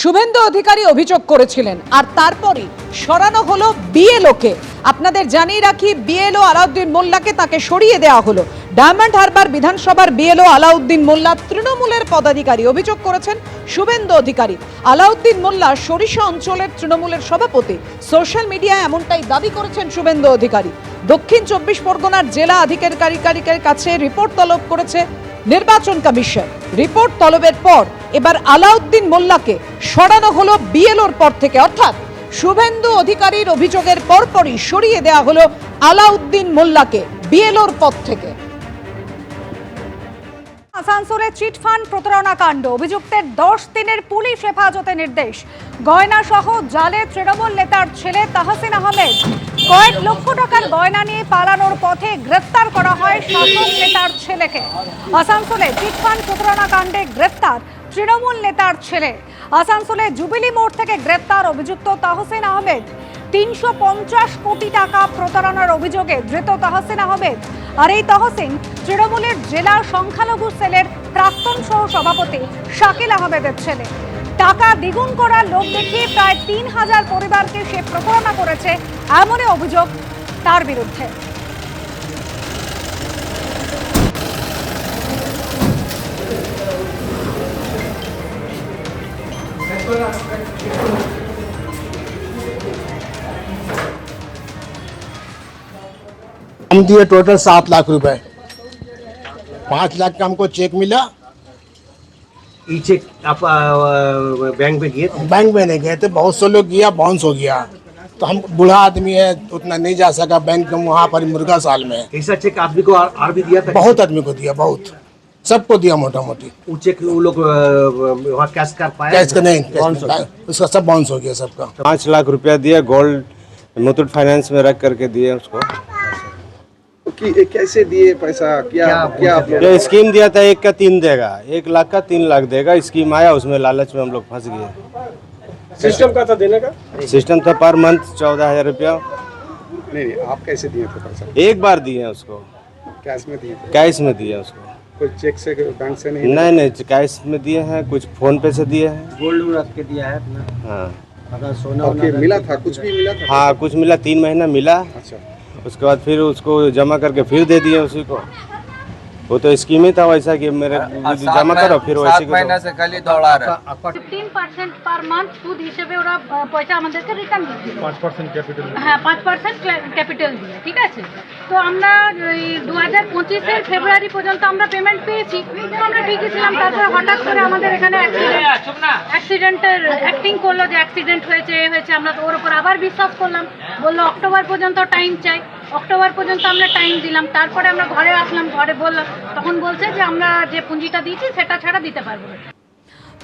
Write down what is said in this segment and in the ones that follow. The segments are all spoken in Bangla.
শুভেন্দু অধিকারী অভিযোগ করেছিলেন। আর তারপরে সরানো হলো বিএলওকে। আপনাদের জানিয়ে রাখি, বিএলও আলাউদ্দিন মোল্লাকে তাকে সরিয়ে দেওয়া হলো। ডায়মন্ড হারবার বিধানসভার বিএলও আলাউদ্দিন মোল্লা তৃণমূলের পদাধিকারী অভিযোগ করেছেন শুভেন্দু অধিকারী। আলাউদ্দিন মোল্লা সরিষা অঞ্চলের তৃণমূলের সভাপতি। সোশ্যাল মিডিয়ায় এমনটাই দাবি করেছেন শুভেন্দু অধিকারী। দক্ষিণ চব্বিশ পরগনার জেলা আধিকারিকের কাছে রিপোর্ট তলব করেছে নির্বাচন কমিশন। রিপোর্ট তলবের পর এবার আলাউদ্দিন মোল্লাকে সরানো হলো বিএলওর পর থেকে। অর্থাৎ শুভেন্দু অধিকারীর অভিযোগের পরপরই সরিয়ে দেওয়া হলো আলাউদ্দিন মোল্লাকে বিএলওর পদ থেকে। আসানসোলে চিটফান্ড প্রতারণা কাণ্ড। অভিযুক্তের দশ দিনের পুলিশ হেফাজতে নির্দেশ। গয়না সহ জালে তৃণমূল নেতার ছেলে তাহসিন আহমেদ। কয়েক লক্ষ টাকার গয়না নিয়ে পালানোর পথে গ্রেফতার করা হয় শাসক নেতার ছেলেকে। আসানসোলে চিটফান্ড প্রতারণা কাণ্ডে গ্রেফতার তৃণমূল নেতার ছেলে। আসানসোলে জুবিলি মোড় থেকে গ্রেফতার অভিযুক্ত তাহসেন আহমেদ। তিনশো পঞ্চাশ কোটি টাকা প্রতারণার অভিযোগে ধৃত তাহসেন আহমেদ। আর এই তহসিন তৃণমূলের জেলা সংখ্যালঘু সেলের প্রাক্তন সহ সভাপতি শাকিল আহমেদের ছেলে। টাকা দ্বিগুণ করার লোক দেখিয়ে প্রায় তিন হাজার পরিবারকে সে প্রতারণা করেছে এমনই অভিযোগ তার বিরুদ্ধে हम दिए टोटल सात लाख रुपए पाँच लाख का हमको चेक मिला ई चेक आप आ, बैंक में गए थे? बैंक में नहीं गए थे बहुत से लोग गया बाउंस हो गया। तो हम बूढ़ा आदमी है उतना नहीं जा सका बैंक में वहाँ पर मुर्गा साल में। ऐसा चेक आदमी को और भी दिया था? बहुत आदमी को दिया बहुत। सबको दिया मोटा मोटी वो चेक वो लोग वहाँ कैश कर पाए कैश का नहीं कैश उसका सब बाउंस हो गया सबका। पाँच लाख रुपया दिया गोल्ड मुथुट फाइनेंस में रख करके दिए उसको। कि कैसे दिए पैसा? क्या क्या आप लोग स्कीम दिया था एक का तीन देगा। एक लाख का तीन लाख देगा। स्कीम आया उसमें लालच में हम लोग फंस गए। सिस्टम का था देने का? सिस्टम था पर मंथ चौदह हज़ार रुपया। नहीं नहीं आप कैसे दिए थे पैसा? एक बार दिए उसको। कैश में दिए कैश में दिए उसको। कोई चेक से बैंक से नहीं? नहीं नहीं कैश में दिए हैं कुछ फ़ोन पे से दिए हैं। गोल्ड रख के दिया है अपना। हाँ। अगर सोना मिला था कुछ भी मिला था? हाँ कुछ मिला तीन महीना मिला। अच्छा। उसके बाद फिर उसको जमा करके फिर दे दिए उसी को। वो तो स्कीम ही था वैसा कि मेरे जमा करो फिर वैसे को दो। से खाली दौड़ा रहा है ফিফটিন পার্সেন্ট পার মান্থ সুদ হিসেবে ওরা আহ, পয়সা আমাদেরকে রিটার্ন দিচ্ছে পাঁচ পার্সেন্ট ক্যাপিটাল হ্যাঁ পাঁচ পার্সেন্ট ক্যাপিটাল দিয়ে ঠিক আছে তো আমরা দু হাজার পঁচিশের ফেব্রুয়ারি পর্যন্ত আমরা পেমেন্ট পেয়েছি তো আমরা ঠিকই ছিলাম তারপরে হঠাৎ করে আমাদের এখানে অ্যাক্সিডেন্টের অ্যাক্টিং করলো যে অ্যাক্সিডেন্ট হয়েছে এ হয়েছে আমরা তো ওর উপর আবার বিশ্বাস করলাম বললো অক্টোবর পর্যন্ত টাইম চাই অক্টোবর পর্যন্ত আমরা টাইম দিলাম। তারপরে আমরা ঘরে আসলাম, ঘরে বললাম তখন বলছে যে আমরা যে পুঁজিটা দিয়েছি সেটা ছাড়া দিতে পারব না।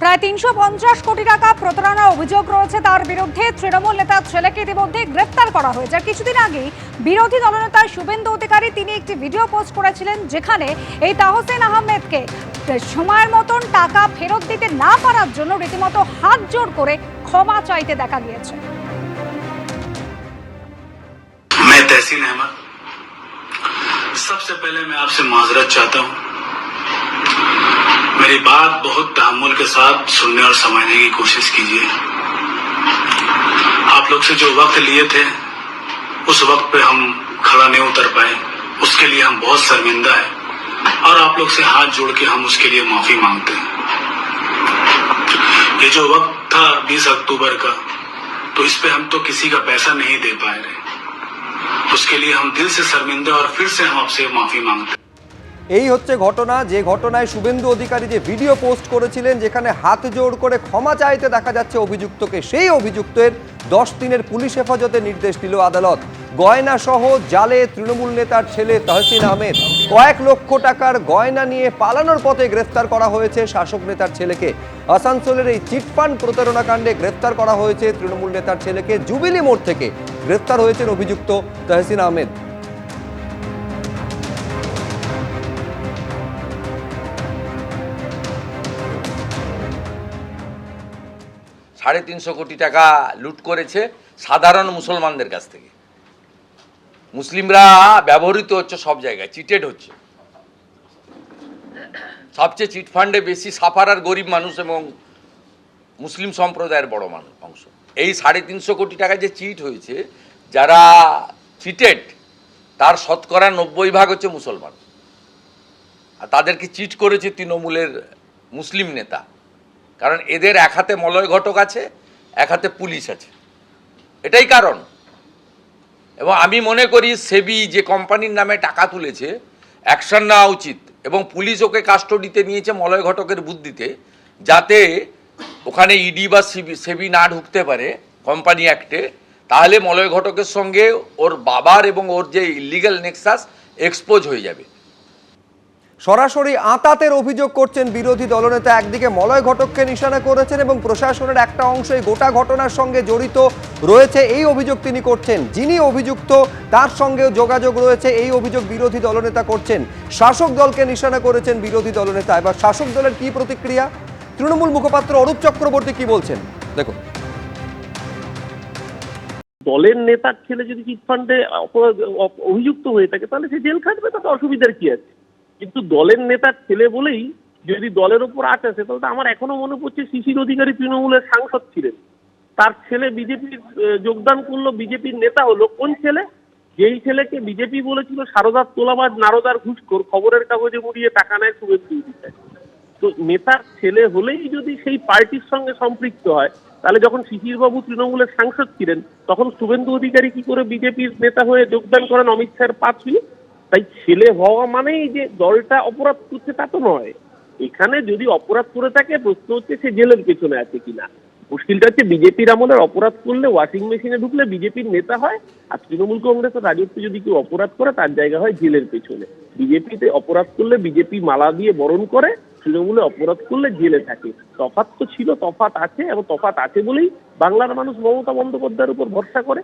প্রায় তিনশো পঞ্চাশ কোটি টাকা প্রতারণার অভিযোগ রয়েছে তার বিরুদ্ধে। তৃণমূল নেতার ছেলেকে ইতিমধ্যে গ্রেফতার করা হয়েছে। কিছুদিন আগেই বিরোধী দলনেতা শুভেন্দু অধিকারী তিনি একটি ভিডিও পোস্ট করেছিলেন যেখানে এই তাহসেন আহমেদকে সময়ের মতন টাকা ফেরত দিতে না পারার জন্য রীতিমতো হাত জোড় করে ক্ষমা চাইতে দেখা গিয়েছে। तहसीन अहमद सबसे पहले मैं आपसे माजरत चाहता हूँ, मेरी बात बहुत तहमुल के साथ सुनने और समझने की कोशिश कीजिए। आप लोग से जो वक्त लिए थे, उस वक्त पे हम खड़ा नहीं उतर पाए। उसके लिए हम बहुत शर्मिंदा है और आप लोग से हाथ जोड़ के हम उसके लिए माफ़ी मांगते हैं। ये जो वक्त था 20 अक्टूबर का तो इस पे हम तो किसी का पैसा नहीं दे पाए रहे। उसके लिए हम दिल से शर्मिंदा और फिर से हम आपसे माफी मांगते हैं এই হচ্ছে ঘটনা যে ঘটনায় শুভেন্দু অধিকারী যে ভিডিও পোস্ট করেছিলেন যেখানে হাত জোড় করে ক্ষমা চাইতে দেখা যাচ্ছে অভিযুক্তকে সেই অভিযুক্তের দশ দিনের পুলিশ হেফাজতে নির্দেশ দিল আদালত গয়না সহ জালে তৃণমূল নেতার ছেলে তহসিন আহমেদ। কয়েক লক্ষ টাকার গয়না নিয়ে পালানোর পথে গ্রেফতার করা হয়েছে শাসক নেতার ছেলেকে। আসানসোলের এই চিটফান্ড প্রতারণা কাণ্ডে গ্রেফতার করা হয়েছে তৃণমূল নেতার ছেলেকে জুবিলি মোড় থেকে। গ্রেফতার হয়েছেন অভিযুক্ত তহসিন আহমেদ। সাড়ে তিনশো কোটি টাকা লুট করেছে সাধারণ মুসলমানদের কাছ থেকে। মুসলিমরা ব্যবহৃত হচ্ছে সব জায়গায় চিটেড হচ্ছে। সবচেয়ে চিটফান্ডে বেশি সাফার আর গরিব মানুষ এবং মুসলিম সম্প্রদায়ের বড় মানুষ, অংশ। এই সাড়ে তিনশো কোটি টাকা যে চিট হয়েছে, যারা চিটেড তার শতকরা নব্বই ভাগ হচ্ছে মুসলমান। আর তাদেরকে চিট করেছে তৃণমূলের মুসলিম নেতা। কারণ এদের এক হাতে মলয় ঘটক আছে, এক হাতে পুলিশ আছে। এটাই কারণ। এবং আমি মনে করি সেবি যে কোম্পানির নামে টাকা তুলেছে, অ্যাকশন নেওয়া উচিত এবং পুলিশ ওকে কাস্টডিতে নিয়েছে মলয় ঘটকের বুদ্ধিতে যাতে ওখানে ইডি বা সিবি, সেবি না ঢুকতে পারে কোম্পানি অ্যাক্টে। তাহলে মলয় ঘটকের সঙ্গে ওর বাবার এবং ওর যে ইলিগাল নেক্সাস এক্সপোজ হয়ে যাবে। সরাসরি আতাতের অভিযোগ করছেন বিরোধী দলনেতা। একদিকে মলয় ঘটককে নিশানা করেছেন এবং প্রশাসনের একটা অংশ এই গোটা ঘটনার সঙ্গে জড়িত রয়েছে। এই অভিযোগ তিনি করছেন। যিনি অভিযুক্ত, তার সঙ্গেও যোগাযোগ রয়েছে। এই অভিযোগ বিরোধী দলনেতা করছেন। শাসক দলকে নিশানা করেছেন বিরোধী দলনেতা। এবার শাসক দলের কি প্রতিক্রিয়া? তৃণমূল মুখপাত্র অরূপ চক্রবর্তী কি বলছেন? দেখুন। দলের নেতার ছেলে যদি চিটফান্ডে অভিযুক্ত হয়ে থাকে, তাহলে সে জেল খাটবে, তাতে অসুবিধার কি আছে? কিন্তু দলের নেতার ছেলে বলেই যদি দলের উপর আট তাহলে তো আমার এখনও মনে পড়ছে শিশির অধিকারী তৃণমূলের সাংসদ ছিলেন। তার ছেলে বিজেপির যোগদান করল বিজেপির নেতা হলো কোন ছেলে? যেই ছেলেকে বিজেপি বলেছিল, সারদার তোলাবাজ নারদার ঘুষখোর, খবরের কাগজে মুড়িয়ে টাকা নেয় অধিকারী। তো নেতার ছেলে হলেই যদি সেই পার্টির সঙ্গে সম্পৃক্ত হয়, তাহলে যখন শিশিরবাবু তৃণমূলের সাংসদ ছিলেন, তখন শুভেন্দু অধিকারী কি করে বিজেপির নেতা হয়ে যোগদান করেন অমিত শাহের পা ছুঁয়ে? তাই ছেলে হওয়া মানেই যে দলটা অপরাধ করছে তা তো নয়। এখানে যদি অপরাধ করে থাকে, প্রশ্ন হচ্ছে সে জেলের পেছনে আছে কিনা। মুশকিলটা হচ্ছে বিজেপির আমলের অপরাধ করলে ওয়াশিং মেশিনে ঢুকলে বিজেপির নেতা হয় আর তৃণমূল কংগ্রেসের রাজত্বে যদি কেউ অপরাধ করে, তার জায়গা হয় জেলের পেছনে। বিজেপিতে অপরাধ করলে বিজেপি মালা দিয়ে বরণ করে, তৃণমূলে অপরাধ করলে জেলে থাকে। তফাৎ তো ছিল তফাত আছে এবং তফাত আছে বলেই বাংলার মানুষ মমতা বন্দ্যোপাধ্যায়ের উপর ভরসা করে।